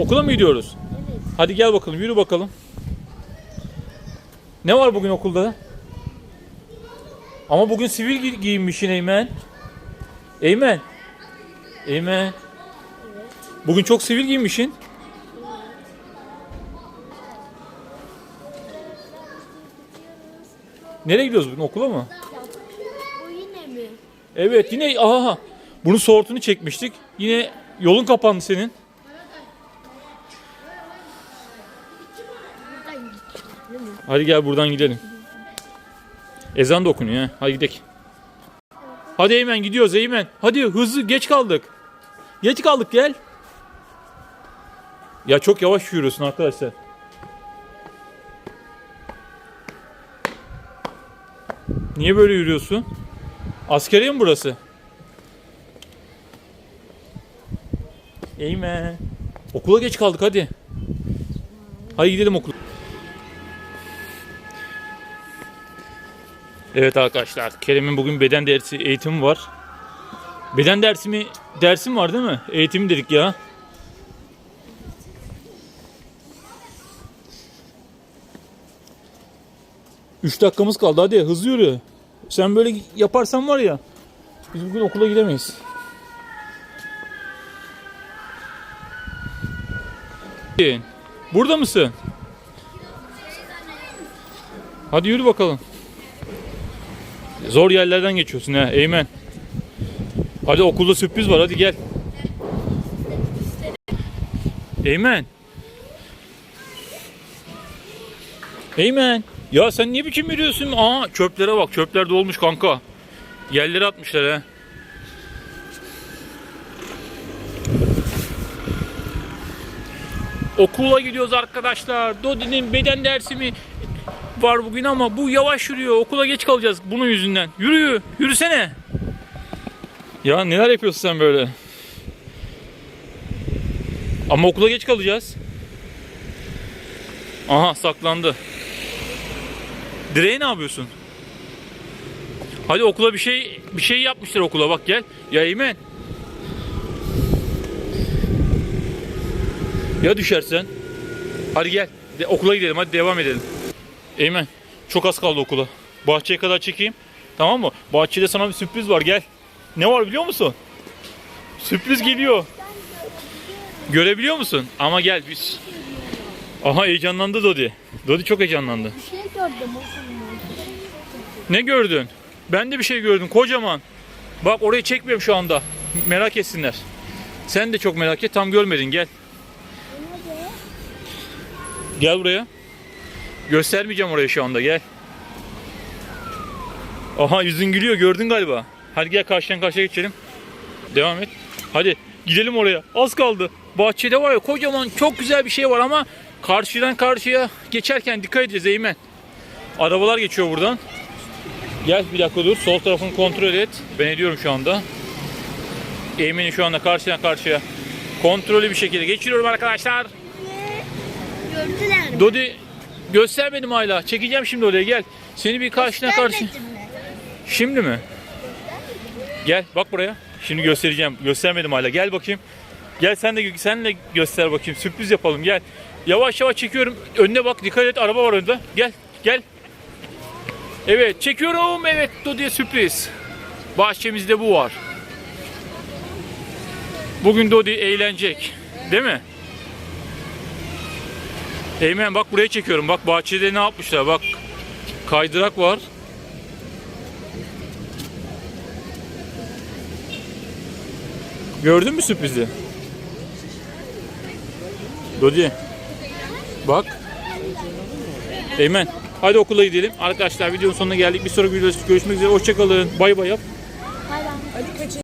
Okula mı gidiyoruz? Evet. Hadi gel bakalım yürü bakalım. Ne var bugün okulda? Ama bugün sivil gi- giyinmişsin Eymen. Eymen. Eymen. Bugün çok sivil giyinmişsin. Nereye gidiyoruz bugün okula mı? O yine mi? Evet yine aha bunu sortunu çekmiştik. Yine yolun kapandı senin. Hadi gel buradan gidelim. Ezan da okunuyor ha. Hadi gidelim. Hadi Eymen gidiyoruz Eymen. Hadi hızlı geç kaldık. Geç kaldık gel. Ya çok yavaş yürüyorsun arkadaşlar. Niye böyle yürüyorsun? Askeriye mi burası? Eymen. Okula geç kaldık hadi. Hadi gidelim okula. Evet arkadaşlar, Kerem'in bugün beden dersi eğitimi var. Beden dersi mi? Dersim var değil mi? Eğitim dedik ya. Üç dakikamız kaldı hadi hızlı yürü. Sen böyle yaparsan var ya biz bugün okula gidemeyiz. Burada mısın? Hadi yürü bakalım. Zor yerlerden geçiyorsun ha Eymen. Hadi okulda sürpriz var hadi gel. Eymen. Eymen. Ya sen niye biçim yürüyorsun? Aa çöplere bak çöpler dolmuş kanka. Yerlere atmışlar ha. Okula gidiyoruz arkadaşlar. Dodi'nin beden dersi mi var bugün ama bu yavaş yürüyor. Okula geç kalacağız bunun yüzünden. Yürü, yürüsene. Ya neler yapıyorsun sen böyle? Ama okula geç kalacağız. Aha saklandı. Direğe ne yapıyorsun? Hadi okula bir şey bir şey yapmışlar okula bak gel. Ya Eymen. Ya düşersen? Hadi gel. De, okula gidelim hadi devam edelim. Eymen çok az kaldı okula. Bahçeye kadar çekeyim. Tamam mı? Bahçede sana bir sürpriz var gel. Ne var biliyor musun? Sürpriz geliyor. Görebiliyor musun? Ama gel biz. Aha heyecanlandı Dodi. Dodi çok heyecanlandı. Bir şey gördüm. Ne gördün? Ben de bir şey gördüm kocaman. Bak orayı çekmiyorum şu anda. Merak etsinler. Sen de çok merak et. Tam görmedin gel. Gel buraya. Göstermeyeceğim orayı şu anda gel. Aha yüzün gülüyor gördün galiba. Hadi gel karşıdan karşıya geçelim. Devam et. Hadi gidelim oraya. Az kaldı. Bahçede var ya kocaman çok güzel bir şey var ama karşıdan karşıya geçerken dikkat edeceğiz Eymen. Arabalar geçiyor buradan. Gel bir dakika dur. Sol tarafını kontrol et. Ben ediyorum şu anda. Eymen'i şu anda karşıdan karşıya kontrollü bir şekilde geçiriyorum arkadaşlar. Gördüler mi? Dodi göstermedim hala. Çekeceğim şimdi oraya gel. Seni bir karşına karşı. Şimdi mi? Gel bak buraya. Şimdi göstereceğim. Göstermedim hala. Gel bakayım. Gel sen de sen de göster bakayım. Sürpriz yapalım. Gel. Yavaş yavaş çekiyorum. Önüne bak. Dikkat et. Araba var önünde. Gel. Gel. Evet çekiyorum. Evet Dodi'ye sürpriz. Bahçemizde bu var. Bugün Dodi eğlenecek. Değil mi? Eymen bak buraya çekiyorum. Bak bahçede ne yapmışlar. Bak kaydırak var. Gördün mü sürprizi? Dodi. Bak. Eymen. Hadi okula gidelim. Arkadaşlar videonun sonuna geldik. Bir sonraki videoda görüşmek üzere. Hoşçakalın. Bay bay yap. Bay bay.